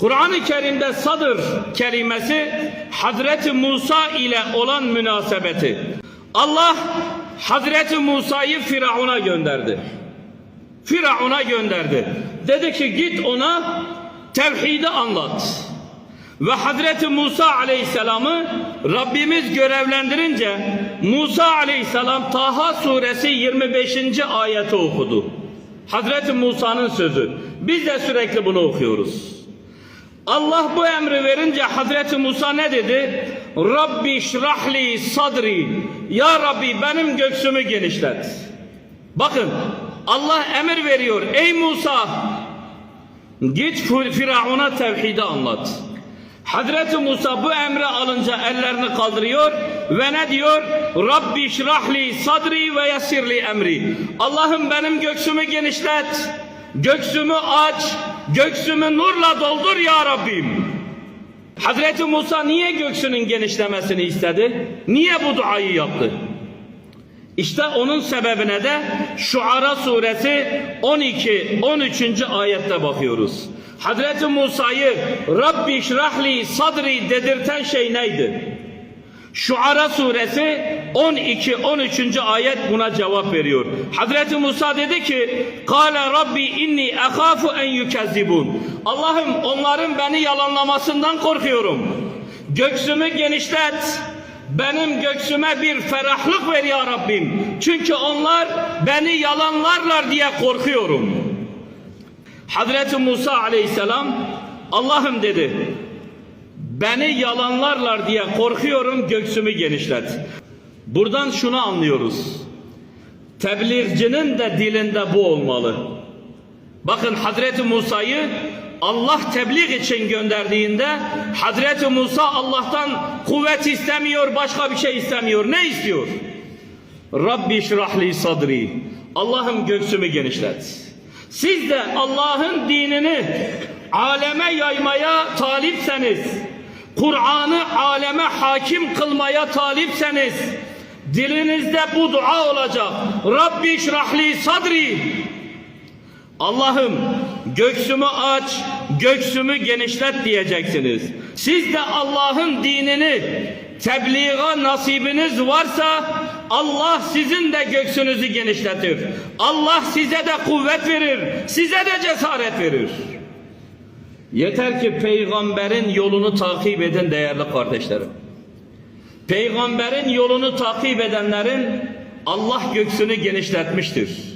Kur'an-ı Kerim'de sadır kelimesi Hazreti Musa ile olan münasebeti. Allah Hazreti Musa'yı Firavun'a gönderdi. Firavun'a gönderdi. Dedi ki git ona tevhidi anlat. Ve Hazreti Musa Aleyhisselam'ı Rabbimiz görevlendirince Musa Aleyhisselam Taha suresi 25. ayeti okudu. Hazreti Musa'nın sözü. Biz de sürekli bunu okuyoruz. Allah bu emri verince Hazreti Musa ne dedi? Rabbi şrahli sadri. Ya Rabbi benim göksümü genişlet. Bakın Allah emir veriyor. Ey Musa git Firavun'a tevhidi anlat. Hazreti Musa bu emri alınca ellerini kaldırıyor ve ne diyor? Rabbi şrahli sadri ve yasirli emri. Allah'ım benim göksümü genişlet. Göksümü aç. Göksümü nurla doldur ya Rabbim. Hazreti Musa niye göksünün genişlemesini istedi? Niye bu duayı yaptı? İşte onun sebebine de Şuara suresi 12 13. ayette bakıyoruz. Hazreti Musa'yı Rabbi şrahli sadri dedirten şey neydi? Şuara suresi 12 13. ayet buna cevap veriyor. Hazreti Musa dedi ki: "Kale Rabbi inni ahafu en yukezzibun." Allah'ım onların beni yalanlamasından korkuyorum. Göksümü genişlet. Benim göksüme bir ferahlık ver ya Rabbim. Çünkü onlar beni yalanlarlar diye korkuyorum. Hazreti Musa aleyhisselam Allah'ım dedi. Beni yalanlarlar diye korkuyorum göksümü genişlet. Buradan şunu anlıyoruz. Tebliğcinin de dilinde bu olmalı. Bakın Hazreti Musa'yı Allah tebliğ için gönderdiğinde Hazreti Musa Allah'tan kuvvet istemiyor, başka bir şey istemiyor. Ne istiyor? Rabbi şrahli sadri. Allah'ım göksümü genişlet. Siz de Allah'ın dinini aleme yaymaya talipseniz, Kur'an'ı aleme hakim kılmaya talipseniz, dilinizde bu dua olacak. Rabbi şrahli sadri. Allah'ım göksümü aç, göksümü genişlet diyeceksiniz. Siz de Allah'ın dinini tebliğe nasibiniz varsa Allah sizin de göksünüzü genişletir. Allah size de kuvvet verir, size de cesaret verir. Yeter ki peygamberin yolunu takip edin değerli kardeşlerim. Peygamberin yolunu takip edenlerin Allah göksünü genişletmiştir.